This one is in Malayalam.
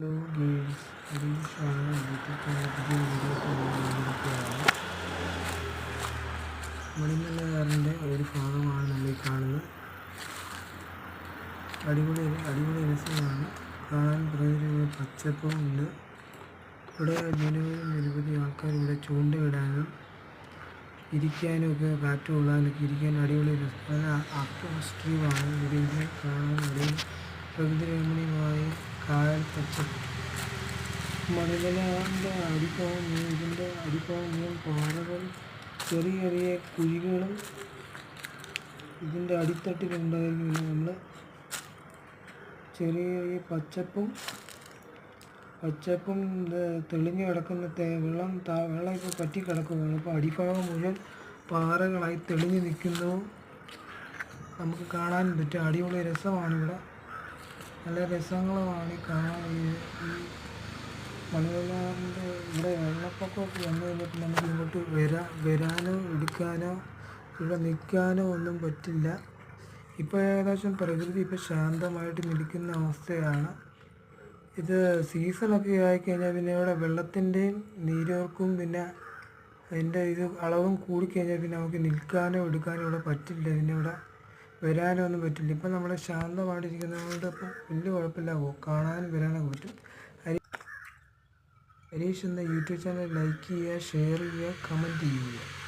ഹലോ ഒരു ഭാഗമാണ് നമ്മൾ ഈ കാണുന്നത്. അടിപൊളി അടിപൊളി രസമാണ്. കാണാൻ പ്രകൃതി പച്ചപ്പും ഉണ്ട്. ഇവിടെ നിരവധി നിരവധി ആൾക്കാർ ഇവിടെ ചൂണ്ടയിടാനും ഇരിക്കാനും ഒക്കെ കാറ്റ് കൊള്ളാനൊക്കെ ഇരിക്കാൻ അടിപൊളി രസം അക്വസ്ട്രീമാണ് ഇവിടെ ഇരുന്ന് കാണാൻ അടിപൊളി. പ്രകൃതി രമണീയമായ അടിഭാഗം മുഴുവൻ ഇതിന്റെ അടിഭാഗം പാറകൾ ചെറിയ ചെറിയ കുഴികളും ഇതിന്റെ അടിത്തട്ടിലുണ്ടായിരുന്നില്ല നമ്മൾ ചെറിയ ചെറിയ പച്ചപ്പും പച്ചപ്പും തെളിഞ്ഞു കിടക്കുന്ന വെള്ളം വെള്ളം ഇപ്പോൾ പറ്റി കിടക്കുകയാണ്. അപ്പോൾ അടിഭാഗം മുഴുവൻ പാറകളായി തെളിഞ്ഞു നിൽക്കുന്നു. നമുക്ക് കാണാൻ പറ്റും അടിപൊളി രസമാണ് ഇവിടെ. നല്ല രസങ്ങളുമാണ് കാണാൻ ഈ ഈ ഇവിടെ വെള്ളപ്പൊക്കമൊക്കെ വന്നു കഴിഞ്ഞിട്ട് നമുക്ക് ഇങ്ങോട്ട് വരാ വരാനോ എടുക്കാനോ ഇവിടെ നിൽക്കാനോ ഒന്നും പറ്റില്ല. ഇപ്പോൾ ഏകദേശം പ്രകൃതി ഇപ്പോൾ ശാന്തമായിട്ട് നിൽക്കുന്ന അവസ്ഥയാണ്. ഇത് സീസണൊക്കെ ആയിക്കഴിഞ്ഞാൽ പിന്നെ ഇവിടെ വെള്ളത്തിന്റെയും നീരോർക്കും പിന്നെ അതിന്റെ ഇത് അളവും കൂടിക്കഴിഞ്ഞാൽ പിന്നെ നമുക്ക് നിൽക്കാനോ എടുക്കാനോ ഇവിടെ പറ്റില്ല. പിന്നെ ഇവിടെ വരാനോ ഒന്നും പറ്റില്ല. ഇപ്പം നമ്മൾ ശാന്തമായിട്ടിരിക്കുന്നതുകൊണ്ട് ഇപ്പം വലിയ കുഴപ്പമില്ല. കാണാനും വരാനൊക്കെ പറ്റും. ഹരി ഹരീഷ് എന്ന യൂട്യൂബ് ചാനൽ ലൈക്ക് ചെയ്യുക ഷെയർ ചെയ്യുക കമന്റ് ചെയ്യുക.